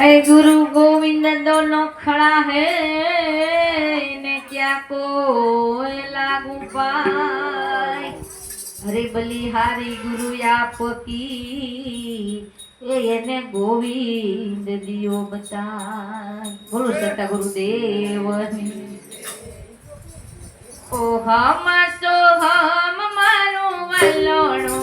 ऐ गुरु गोविंद दोनों खड़ा है ने क्या को लागू पाए अरे बलिहारी गुरु आपकी એ એને ગોવિંદ દિયો બતાય. બોલો સટ્ટા ગુરુદેવની. ઓ હમ સોહમ, મારું વલોણું